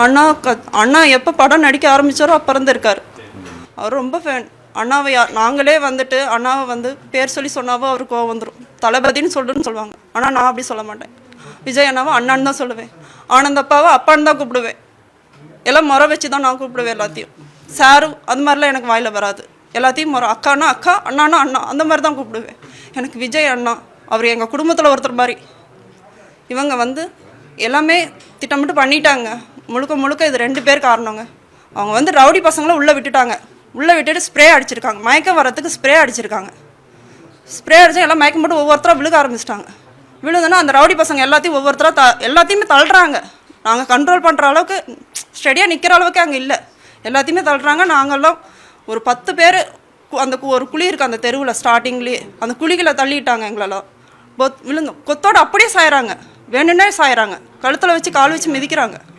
அண்ணா க அண்ணா எப்போ படம் நடிக்க ஆரம்பிச்சாரோ அப்போ இருந்திருக்கார். அவர் ரொம்ப ஃபேன் அண்ணாவை நாங்களே வந்துட்டு அண்ணாவை வந்து பேர் சொல்லி சொன்னாவோ அவருக்கு கோவம் வந்துடும் தளபதின்னு சொல்லுன்னு சொல்லுவாங்க. ஆனால் நான் அப்படி சொல்ல மாட்டேன். விஜய் அண்ணாவை அண்ணான்னு தான் சொல்லுவேன். ஆனந்த் அப்பாவை அப்பான்னு தான் கூப்பிடுவேன். எல்லாம் முறை வச்சு தான் நான் கூப்பிடுவேன் எல்லாத்தையும். சாரு அது மாதிரிலாம் எனக்கு வாயில் வராது. எல்லாத்தையும் முறை அக்கானா அக்கா அண்ணானா அண்ணா அந்த மாதிரி தான் கூப்பிடுவேன். எனக்கு விஜய் அண்ணா அவர் எங்கள் குடும்பத்தில் ஒருத்தர் மாதிரி. இவங்க வந்து எல்லாமே திட்டமிட்டு பண்ணிட்டாங்க. முழுக்க முழுக்க இது ரெண்டு பேர் காரணங்க. அவங்க வந்து ரவுடி பசங்களை உள்ளே விட்டுட்டாங்க. உள்ளே விட்டுட்டு ஸ்ப்ரே அடிச்சிருக்காங்க. மயக்கம் வரத்துக்கு ஸ்ப்ரே அடிச்சிருக்காங்க. ஸ்ப்ரே அடிச்சு எல்லாம் மயக்கம் போட்டு ஒவ்வொருத்தராக விழுக ஆரம்பிச்சிட்டாங்க. விழுதுன்னா அந்த ரவுடி பசங்க எல்லாத்தையும் ஒவ்வொருத்தராக த எல்லாத்தையுமே தள்ளுறாங்க. நாங்கள் கண்ட்ரோல் பண்ணுற அளவுக்கு ஸ்டெடியாக நிற்கிற அளவுக்கு அங்கே இல்லை. எல்லாத்தையுமே தள்ளுறாங்க. நாங்கள்லாம் ஒரு பத்து பேர் அந்த கு- ஒரு குழி இருக்குது அந்த தெருவில் ஸ்டார்டிங்லேயே அந்த குழிகளை தள்ளிட்டாங்க எங்களெல்லாம். பொத் விழுந்து கொத்தோடு அப்படியே சாயறாங்க. வேணும்னே சாயறாங்க. கழுத்தில் வச்சு கால் வச்சு மிதிக்கிறாங்க.